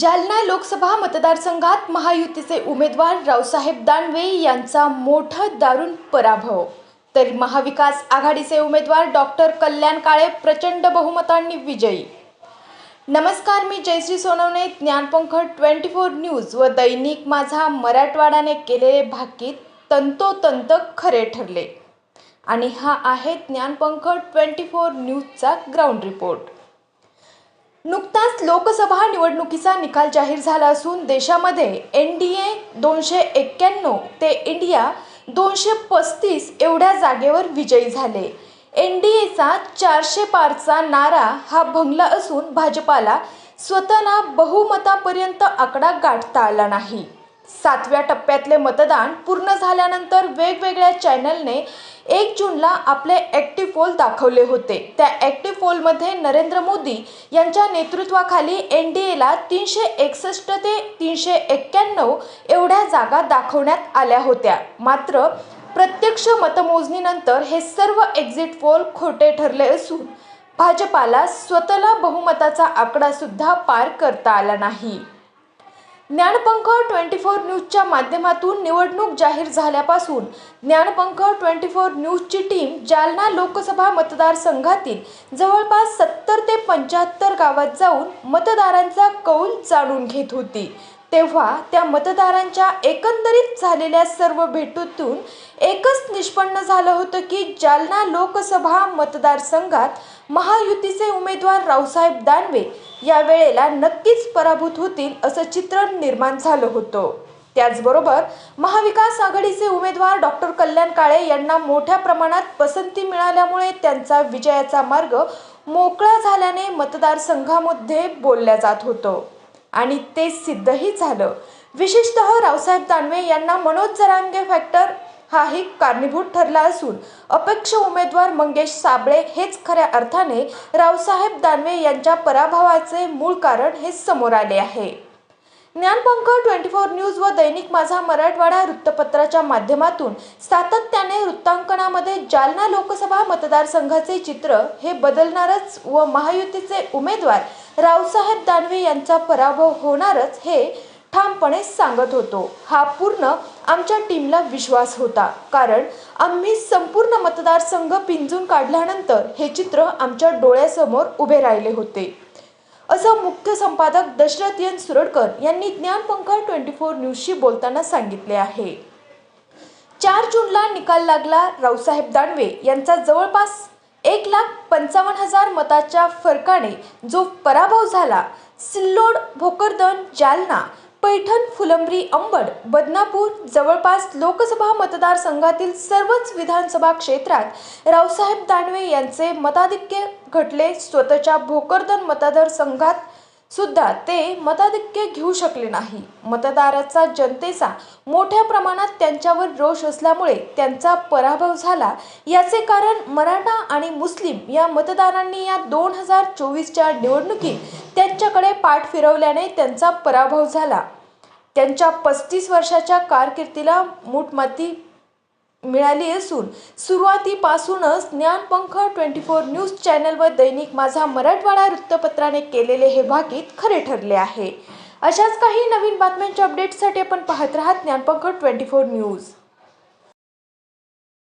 जालना लोकसभा मतदारसंघात महायुतीचे उमेदवार रावसाहेब दानवे यांचा मोठा दारुण पराभव. तर महाविकास आघाडीचे उमेदवार डॉक्टर कल्याण काळे प्रचंड बहुमतांनी विजयी. नमस्कार मी Jayashree Sonawane Dnyanpankh twenty four news व दैनिक माझा मराठवाड्याने केलेले भाकीत तंतोतंत खरे ठरले. आणि हा आहे ज्ञानपंख ट्वेंटी फोर न्यूजचा ग्राउंड रिपोर्ट. नुकताच लोकसभा निवडणुकीचा निकाल जाहीर झाला असून देशामध्ये एन डी ए दोनशे एक्क्याण्णव ते इंडिया दोनशे पस्तीस एवढ्या जागेवर विजयी झाले. एन डी एचा चारशे पारचा नारा हा भंगला असून भाजपाला स्वतःला बहुमतापर्यंत आकडा गाठता आला नाही. सातव्या टप्प्यातले मतदान पूर्ण झाल्यानंतर वेगवेगळ्या चॅनलने एक जूनला आपले ॲक्टिव्ह पोल दाखवले होते. त्या ॲक्टिव्ह पोलमध्ये नरेंद्र मोदी यांच्या नेतृत्वाखाली एन डी एला तीनशे एकसष्ट ते तीनशे एक्क्याण्णव एवढ्या जागा दाखवण्यात आल्या होत्या. मात्र प्रत्यक्ष मतमोजणीनंतर हे सर्व एक्झिट पोल खोटे ठरले असून भाजपाला स्वतःला बहुमताचा आकडा सुद्धा पार करता आला नाही. ज्ञानपंख ट्वेंटी फोर न्यूजच्या माध्यमातून निवडणूक जाहीर झाल्यापासून ज्ञानपंख ट्वेंटी फोर न्यूजची टीम जालना लोकसभा मतदारसंघातील जवळपास सत्तर ते पंच्याहत्तर गावात जाऊन मतदारांचा कौल जाणून घेत होती. तेव्हा त्या मतदारांच्या एकंदरीत झालेल्या सर्व भेटीतून एकच निष्पन्न झालं होतं की जालना लोकसभा मतदारसंघात महायुतीचे उमेदवार रावसाहेब दानवे या वेळेला नक्कीच पराभूत होतील असं चित्र निर्माण झालं होतं. त्याचबरोबर महाविकास आघाडीचे उमेदवार डॉक्टर कल्याण काळे यांना मोठ्या प्रमाणात पसंती मिळाल्यामुळे त्यांचा विजयाचा मार्ग मोकळा झाल्याने मतदारसंघामध्ये बोलल्या जात होतं. आणि ते सिद्धही झालं. विशेषतः रावसाहेब दानवे यांना मनोज जरांगे फॅक्टर हाही कारणीभूत ठरला असून अपेक्ष उमेदवार मंगेश साबळे हेच खऱ्या अर्थाने रावसाहेब दानवे यांच्या पराभवाचे मूळ कारण हे समोर आले आहे. ज्ञानपंख ट्वेंटी फोर न्यूज व दैनिक माझा मराठवाडा वृत्तपत्राच्या माध्यमातून सातत्याने वृत्तांकनामध्ये जालना लोकसभा मतदारसंघाचे चित्र हे बदलणारच व महायुतीचे उमेदवार रावसाहेब दानवे यांचा पराभव होणारच हे ठामपणे सांगत होतो. हा पूर्ण आमच्या टीमला विश्वास होता. कारण आम्ही संपूर्ण मतदारसंघ पिंजून काढल्यानंतर हे चित्र आमच्या डोळ्यासमोर उभे राहिले होते. असं मुख्य संपादक दशरथ एन. सुरडकर यांनी ज्ञानपंख ट्वेंटी फोर न्यूजशी बोलताना सांगितले आहे. चार जूनला निकाल लागला रावसाहेब दानवे यांचा जवळपास एक लाख पंचावन्न हजार मताच्या फरकाने जो पराभव झाला सिल्लोड भोकरदन जालना पैठण फुलंब्री अंबड बदनापूर जवळपास लोकसभा मतदारसंघातील सर्वच विधानसभा क्षेत्रात रावसाहेब दानवे यांचे मताधिक्य घटले स्वतःच्या भोकरदन मतदारसंघात सुद्धा ते मताधिक्य घेऊ शकले नाही. मतदाराचा जनतेचा मोठ्या प्रमाणात त्यांच्यावर रोष असल्यामुळे त्यांचा पराभव झाला. याचे कारण मराठा आणि मुस्लिम या मतदारांनी या दोन हजार चोवीसच्या निवडणुकीत त्यांच्याकडे पाठ फिरवल्याने त्यांचा पराभव झाला. त्यांच्या पस्तीस वर्षाच्या कारकिर्दीला मुठमती मिळाली असून सुरुवातीपासूनच Dnyanpankh twenty four news channel व दैनिक माझा मराठवाडा वृत्तपत्राने केलेले हे भाकीत खरे ठरले आहे. अशाच काही नवीन बातम्यांच्या अपडेटसाठी आपण पाहत राहा ज्ञानपंख ट्वेंटी फोर न्यूज.